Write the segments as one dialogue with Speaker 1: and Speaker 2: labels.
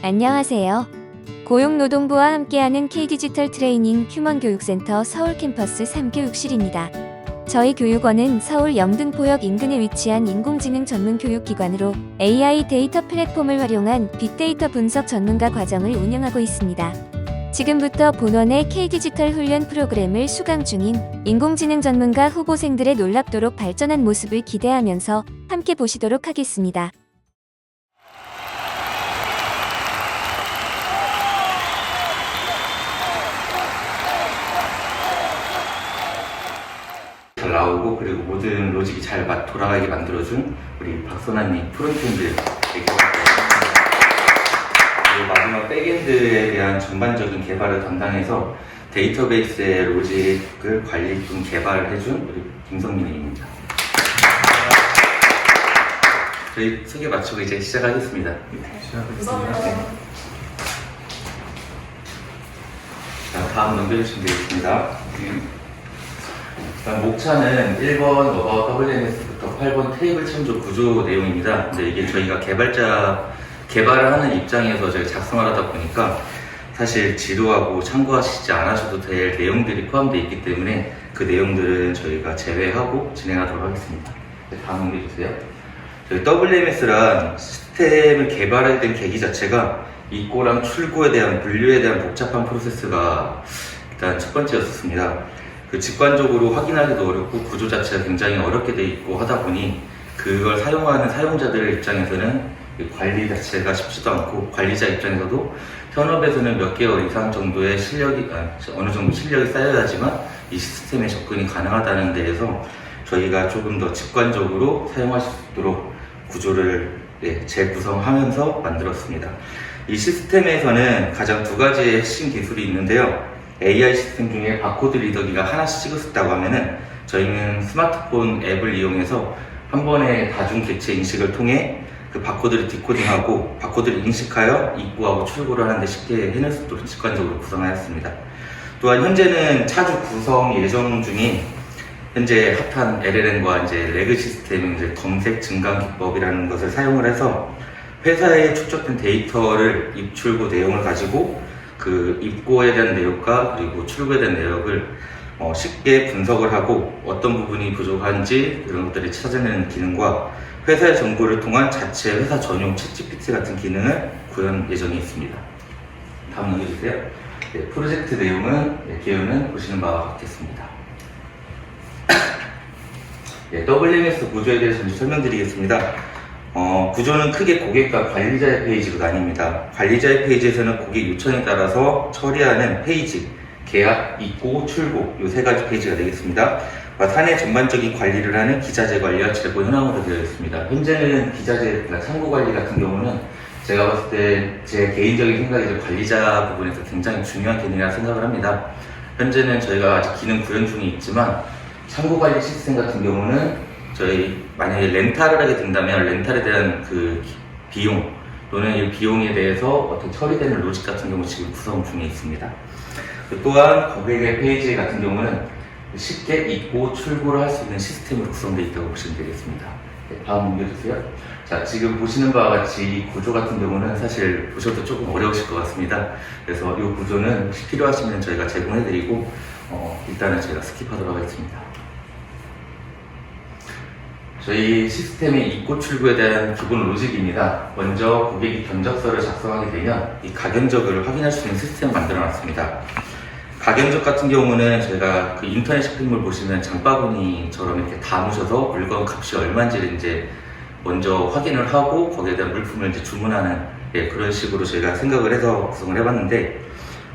Speaker 1: 안녕하세요. 고용노동부와 함께하는 K디지털 트레이닝 휴먼 교육센터 서울 캠퍼스 3교육실입니다. 저희 교육원은 서울 영등포역 인근에 위치한 인공지능 전문 교육기관으로 AI 데이터 플랫폼을 활용한 빅데이터 분석 전문가 과정을 운영하고 있습니다. 지금부터 본원의 K디지털 훈련 프로그램을 수강 중인 인공지능 전문가 후보생들의 놀랍도록 발전한 모습을 기대하면서 함께 보시도록 하겠습니다.
Speaker 2: 잘 나오고 그리고 모든 로직이 잘 맞- 돌아가게 만들어준 우리 박선아님 프론트엔드에게 그리고 마지막 백엔드에 대한 전반적인 개발을 담당해서 데이터베이스의 로직을 관리 좀 개발을 해준 우리 김성민입니다. 저희 소개 마치고 이제 시작하겠습니다. 자, 다음 넘겨주시면 되겠습니다. 일단 목차는 1번 어바웃 WMS부터 8번 테이블 참조 구조 내용입니다. 근데 이게 저희가 개발자 개발을 하는 입장에서 저희 작성을 하다 보니까 사실 지도하고 참고하시지 않으셔도 될 내용들이 포함되어 있기 때문에 그 내용들은 저희가 제외하고 진행하도록 하겠습니다. 네, 다음 넘겨주세요. 저희 WMS란 시스템을 개발하게 된 계기 자체가 입고랑 출고에 대한 분류에 대한 복잡한 프로세스가 일단 첫 번째였습니다. 그 직관적으로 확인하기도 어렵고 구조 자체가 굉장히 어렵게 돼 있고 하다 보니 그걸 사용하는 사용자들 입장에서는 그 관리 자체가 쉽지도 않고 관리자 입장에서도 현업에서는 몇 개월 이상 정도의 실력이 아, 어느 정도 실력이 쌓여야지만 이 시스템에 접근이 가능하다는 데에서 저희가 조금 더 직관적으로 사용하실 수 있도록 구조를 네, 재구성하면서 만들었습니다. 이 시스템에서는 가장 두 가지의 핵심 기술이 있는데요. AI 시스템 중에 바코드 리더기가 하나씩 찍었다고 하면은 저희는 스마트폰 앱을 이용해서 한 번에 다중 객체 인식을 통해 그 바코드를 디코딩하고 바코드를 인식하여 입고하고 출고를 하는데 쉽게 해낼 수 있도록 직관적으로 구성하였습니다. 또한 현재는 차주 구성 예정 중인 현재 핫한 LLM과 이제 레그 시스템 이제 검색 증강 기법이라는 것을 사용을 해서 회사에 축적된 데이터를 입출고 내용을 가지고 그 입고에 대한 내역과 그리고 출고에 대한 내역을 어, 쉽게 분석을 하고 어떤 부분이 부족한지 이런 것들을 찾아내는 기능과 회사의 정보를 통한 자체 회사 전용 챗 GPT 같은 기능을 구현 예정이 있습니다. 다음 넘겨주세요. 네, 프로젝트 내용은 네, 개요는 보시는 바와 같겠습니다. 네, WMS 구조에 대해서 좀 설명드리겠습니다. 어, 구조는 크게 고객과 관리자의 페이지로 나뉩니다. 관리자의 페이지에서는 고객 요청에 따라서 처리하는 페이지, 계약, 입고, 출고 이 세 가지 페이지가 되겠습니다. 사내 전반적인 관리를 하는 기자재 관리와 재고 현황으로 되어 있습니다. 현재는 기자재, 그러니까 창고 관리 같은 경우는 제가 봤을 때 제 개인적인 생각에서 관리자 부분에서 굉장히 중요한 개념이라 생각을 합니다. 현재는 저희가 아직 기능 구현 중에 있지만 창고 관리 시스템 같은 경우는 저희 만약에 렌탈을 하게 된다면 렌탈에 대한 그 기- 비용 또는 이 비용에 대해서 어떻게 처리되는 로직 같은 경우 지금 구성 중에 있습니다. 그 또한 고객의 페이지 같은 경우는 쉽게 입고 출고를 할 수 있는 시스템으로 구성되어 있다고 보시면 되겠습니다. 네, 다음 넘겨주세요. 자, 지금 보시는 바와 같이 이 구조 같은 경우는 사실 보셔도 조금 어려우실 것 같습니다. 그래서 이 구조는 필요하시면 저희가 제공해드리고 어, 일단은 저희가 스킵하도록 하겠습니다. 저희 시스템의 입고 출구에 대한 기본 로직입니다. 먼저 고객이 견적서를 작성하게 되면 이 가견적을 확인할 수 있는 시스템을 만들어 놨습니다. 가견적 같은 경우는 저희가 그 인터넷 쇼핑몰 보시면 장바구니처럼 이렇게 담으셔서 물건 값이 얼마인지를 이제 먼저 확인을 하고 거기에 대한 물품을 이제 주문하는 예, 그런 식으로 저희가 생각을 해서 구성을 해봤는데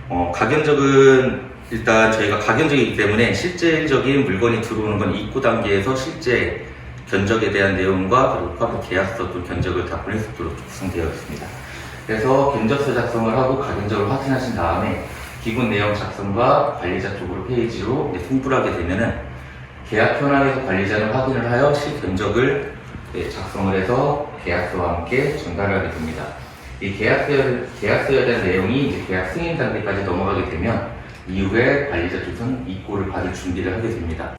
Speaker 2: 어, 가견적은 일단 저희가 가견적이기 때문에 실질적인 물건이 들어오는 건 입고 단계에서 실제 견적에 대한 내용과 그리고 포함 계약서 또 견적을 다 보낼 수 있도록 구성되어 있습니다. 그래서 견적서 작성을 하고 가견적을 확인하신 다음에 기본 내용 작성과 관리자 쪽으로 페이지로 이제 송불하게 되면은 계약 현황에서 관리자는 확인을 하여 실견적을 네, 작성을 해서 계약서와 함께 전달하게 됩니다. 이 계약서에, 계약서에 대한 내용이 계약 승인 단계까지 넘어가게 되면 이후에 관리자 쪽은 입고를 받을 준비를 하게 됩니다.